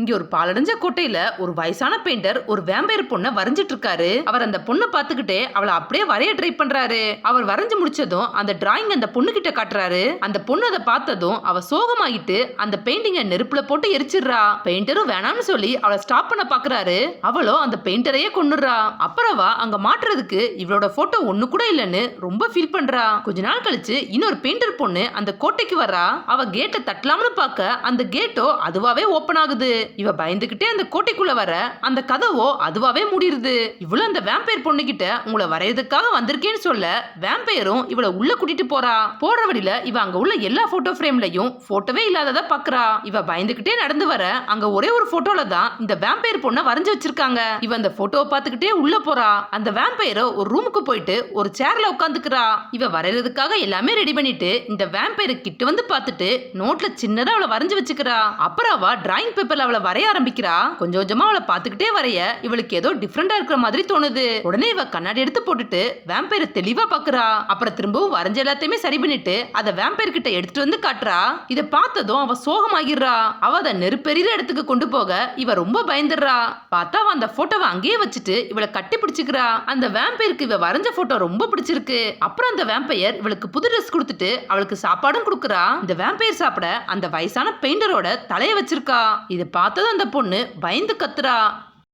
இங்கே ஒரு பாலடைஞ்ச கோட்டையில ஒரு வயசான பெயிண்டர் ஒரு வேம்பயர் பொண்ணை வரைஞ்சிட்டு இருக்காரு அவர் அந்த பொண்ணை பார்த்துக்கிட்டே அவளை அப்படியே வரைய ட்ரை பண்றாரு. அவர் வரைஞ்சு முடிச்சதும் அந்த டிராயிங் அந்த பொண்ணு கிட்ட காட்டுறாரு. அந்த பொண்ணு அதை பார்த்ததும் அவ சோகமாயிட்டு அந்த பெயிண்டிங்கை நெருப்புல போட்டு எரிச்சிடுறா. பெயிண்டரும் வேணாம்னு சொல்லி அவளை ஸ்டாப் பண்ண பாக்குறாரு. அவளோ அந்த பெயிண்டரையே கொன்னுடுறா. அப்புறவா அங்க மாட்டுறதுக்கு இவளோட போட்டோ ஒண்ணு கூட இல்லைன்னு ரொம்ப ஃபீல் பண்றா. கொஞ்ச நாள் கழிச்சு இன்னொரு பெயிண்டர் பொண்ணு அந்த கோட்டைக்கு வர்றா. அவ கேட்டை தட்டலாம்னு பார்க்க அந்த கேட்டோ அதுவாவே ஓப்பன் ஆகுது. இவ பயந்துகிட்டே அந்த கோட்டைக்குள்ள வர அந்த கதவோ அதுவாவே முடியுது இவ்வளவு அந்த வேம்பயர் பொண்ணு கிட்ட உங்களை வரையறதுக்காக வந்திருக்கேன்னு சொல்ல வேம்பயரும் இவளை உள்ள கூட்டிட்டு போறா. போற வழியில இவ அங்க உள்ள எல்லா போட்டோ ஃப்ரேம்லயும் போட்டோவே இல்லாதத பாக்குறா. இவ பயந்துகிட்டே நடந்து வர அங்க ஒரே ஒரு போட்டோல தான் இந்த வேம்பயர் பொண்ணை வரைஞ்சு வச்சிருக்காங்க. இவ அந்த போட்டோவை பார்த்துக்கிட்டே உள்ள போறா. அந்த வேம்பயரோ ஒரு ரூமுக்கு போயிட்டு ஒரு சேர்ல உட்காந்துக்கிறா இவ வரையறதுக்காக எல்லாமே ரெடி பண்ணிட்டு இந்த வேம்பயர் கிட்ட வந்து பார்த்துட்டு நோட்ல சின்னதா அவளை வரைஞ்சு வச்சுக்கிறா. அப்புறம் அவ டிராயிங் பேப்பர்ல அவளை வரைய ஆரம்பிக்கிறா? கொஞ்சம் கொஞ்சமா அவளை பார்த்துக்கிட்டே வரைய. இவளுக்கு ஏதோ டிஃப்ரெண்டா இருக்கிற மாதிரி தோணுது. உடனே இவ கண்ணாடி எடுத்து போட்டுட்டு வேம்பயரை தெளிவா பாக்குறா. அப்புறம் திரும்பவும் வரைஞ்ச எல்லாத்தையுமே சரி பண்ணிட்டு அதை வேம்பயர் கிட்ட எடுத்துட்டு வந்து காட்டுறா. இதை பார்த்ததும் அவ சோகமாகிடுறா. அவ அதை நெருப்பெரிய இடத்துக்கு கொண்டு போக இவ ரொம்ப பயந்துடுறா. பார்த்தா அவ அந்த போட்டோவை அங்கேயே வச்சுட்டு இவளை கட்டி பிடிச்சிக்கிறா. அந்த வேம்பயருக்கு இவ வரைஞ்ச போட்டோ ரொம்ப பிடிச்சிருக்கு. அப்புறம் அந்த வேம்பயர் இவளுக்கு புது ட்ரெஸ் கொடுத்துட்டு அவளுக்கு சாப்பாடும் கொடுக்குறா. இந்த வேம்பயர் சாப்பிட அந்த வயசான பெயிண்டரோட தலைய வச்சிருக்கா. இதை பார்த்ததும் அந்த பொண்ணு. பயந்து கத்துறா.